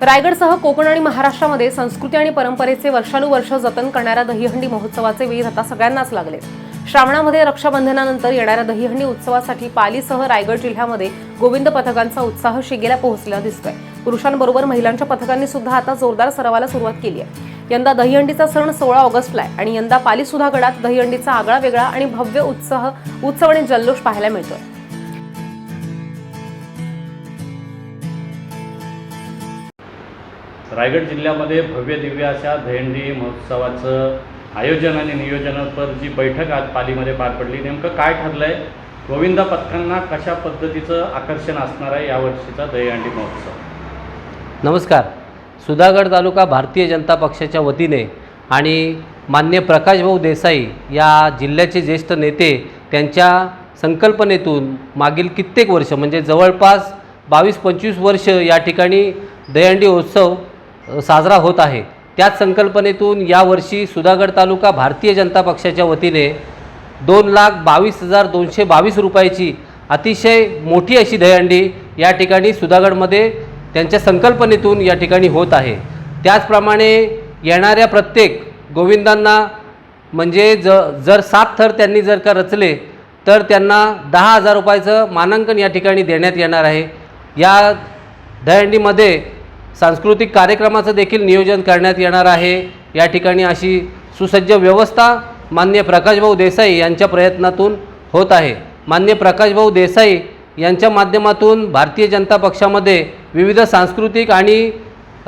रायगडसह कोकण आणि महाराष्ट्रामध्ये संस्कृती आणि परंपरेचे वर्षानुवर्ष जतन करणाऱ्या दहीहंडी महोत्सवाचे वेध आता सगळ्यांनाच लागले श्रावणामध्ये रक्षाबंधनानंतर येणाऱ्या दहीहंडी उत्सवासाठी पालीसह रायगड जिल्ह्यामध्ये गोविंद पथकांचा उत्साह शिगेला पोहोचलेला दिसतोय. पुरुषांबरोबर महिलांच्या पथकांनी सुद्धा आता जोरदार सरावाला सुरुवात केली आहे. यंदा दहीहंडीचा सण सोळा ऑगस्टला आहे आणि यंदा पाली सुधा गडात दहीहंडीचा आगळा वेगळा आणि भव्य उत्साह उत्सव आणि जल्लोष पाहायला मिळतोय. रायगड जिल्ह्यामध्ये भव्य दिव्य अशा दहीहंडी महोत्सवाचं आयोजन आणि नियोजनापर जी बैठक आज पालीमध्ये पार पडली नेमकं काय ठरलं आहे गोविंदा पथकांना कशा पद्धतीचं आकर्षण असणार आहे यावर्षीचा दहीहंडी महोत्सव? नमस्कार. सुधागड तालुका भारतीय जनता पक्षाच्या वतीने आणि मान्य प्रकाशभाऊ देसाई या जिल्ह्याचे ज्येष्ठ नेते त्यांच्या संकल्पनेतून मागील कित्येक वर्ष म्हणजे जवळपास बावीस पंचवीस वर्ष या ठिकाणी दहीहंडी उत्सव साजरा होत आहे. त्याच संकल्पनेतून यावर्षी सुधागड तालुका भारतीय जनता पक्षाच्या वतीने दोन लाख बावीस हजार दोनशे बावीस रुपयाची अतिशय मोठी अशी दहीहंडी या ठिकाणी सुधागडमध्ये त्यांच्या संकल्पनेतून या ठिकाणी होत आहे. त्याचप्रमाणे येणाऱ्या प्रत्येक गोविंदांना म्हणजे ज जर सात थर त्यांनी जर का रचले तर त्यांना दहा हजार रुपयाचं मानांकन या ठिकाणी देण्यात येणार आहे. या दहीहंडीमध्ये सांस्कृतिक कार्यक्रमाचं देखील नियोजन करण्यात येणार आहे. या ठिकाणी अशी सुसज्ज व्यवस्था मान्य प्रकाशभाऊ देसाई यांच्या प्रयत्नातून होत आहे. मान्य प्रकाशभाऊ देसाई यांच्या माध्यमातून भारतीय जनता पक्षामध्ये विविध सांस्कृतिक आणि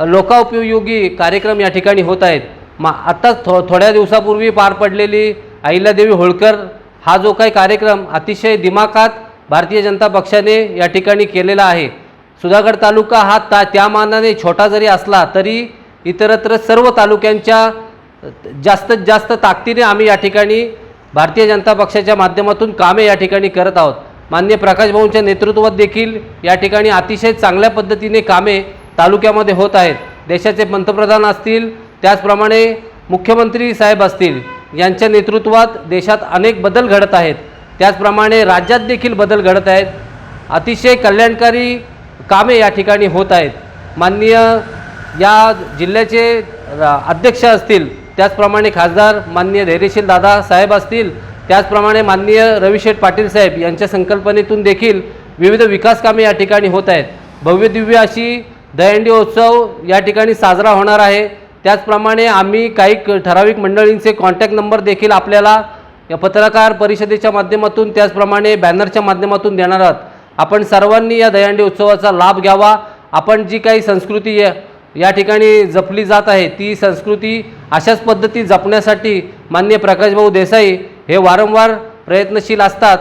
लोकाउपयोगी कार्यक्रम या ठिकाणी होत आहेत. मा आत्ताच थो थोड्या दिवसापूर्वी पार पडलेली अहिल्यादेवी होळकर हा जो काही कार्यक्रम अतिशय दिमाखात भारतीय जनता पक्षाने या ठिकाणी केलेला आहे. सुधागड तालुका हा ता त्या मानाने छोटा जरी असला तरी इतरत्र सर्व तालुक्यांच्या जास्तीत जास्त ताकदीने आम्ही या ठिकाणी भारतीय जनता पक्षाच्या माध्यमातून कामे या ठिकाणी करत आहोत. मान्य प्रकाश भाऊंच्या नेतृत्वात देखील या ठिकाणी अतिशय चांगल्या पद्धतीने कामे तालुक्यामध्ये होत आहेत. देशाचे पंतप्रधान असतील त्याचप्रमाणे मुख्यमंत्री साहेब असतील यांच्या नेतृत्वात देशात अनेक बदल घडत आहेत. त्याचप्रमाणे राज्यात देखील बदल घडत आहेत. अतिशय कल्याणकारी कामे या ठिकाणी होत आहेत. माननीय या जिल्ह्याचे अध्यक्ष असतील त्याचप्रमाणे खासदार माननीय धैर्यशील दादा साहेब असतील त्याचप्रमाणे माननीय रविशेठ पाटील साहेब यांच्या संकल्पनेतून देखील विविध विकास कामे या ठिकाणी होत आहेत. भव्यदिव्य अशी दहीहंडी उत्सव या ठिकाणी साजरा होणार आहे. त्याचप्रमाणे आम्ही काही ठराविक मंडळींचे कॉन्टॅक्ट नंबर देखील आपल्याला या पत्रकार परिषदेच्या माध्यमातून त्याचप्रमाणे बॅनरच्या माध्यमातून देणार आहोत. आपण सर्वांनी या दहीहंडी उत्सवाचा लाभ घ्यावा. आपण जी काही संस्कृती या या ठिकाणी जपली जात आहे ती संस्कृती अशाच पद्धती जपण्यासाठी मान्य प्रकाशभाऊ देसाई हे वारंवार प्रयत्नशील असतात.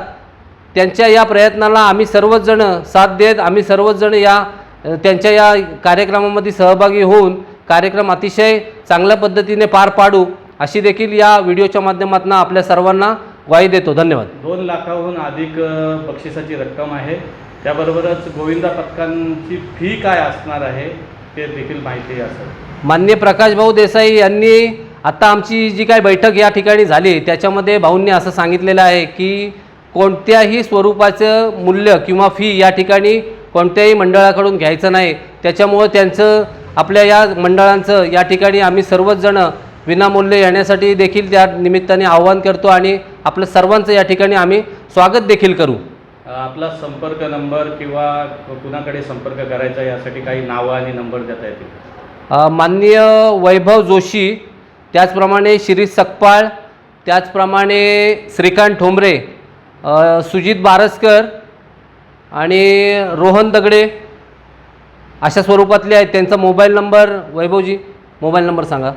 त्यांच्या या प्रयत्नाला आम्ही सर्वचजण साथ देत आम्ही सर्वचजण या त्यांच्या या कार्यक्रमामध्ये सहभागी होऊन कार्यक्रम अतिशय चांगल्या पद्धतीने पार पाडू अशी देखील या व्हिडिओच्या माध्यमातून आपल्या सर्वांना ग्वाही देतो धन्यवाद. दोन लाखाहून अधिक बक्षिसाची रक्कम आहे. त्याबरोबरच गोविंदा पथकांची फी काय असणार आहे ते देखील माहिती असेल मान्य प्रकाशभाऊ देसाई यांनी आत्ता आमची जी काय बैठक या ठिकाणी झाली त्याच्यामध्ये भाऊंनी असं सांगितलेलं आहे की कोणत्याही स्वरूपाचं मूल्य किंवा फी या ठिकाणी कोणत्याही मंडळाकडून घ्यायचं नाही. त्याच्यामुळं त्यांचं आपल्या या मंडळांचं या ठिकाणी आम्ही सर्वच जण विनामूल्य येण्यासाठी देखील त्या निमित्ताने आव्हान करतो आणि आपलं सर्वांचं या ठिकाणी आम्ही स्वागत देखील करू. आपला संपर्क नंबर किंवा कुणाकडे संपर्क करायचा यासाठी काही नावं आणि नंबर देता येतील. माननीय वैभव जोशी त्याचप्रमाणे शिरीष सकपाळ त्याचप्रमाणे श्रीकांत ठोंबरे सुजित बारसकर आणि रोहन दगडे अशा स्वरूपातले आहेत. त्यांचा मोबाईल नंबर वैभवजी मोबाईल नंबर सांगा.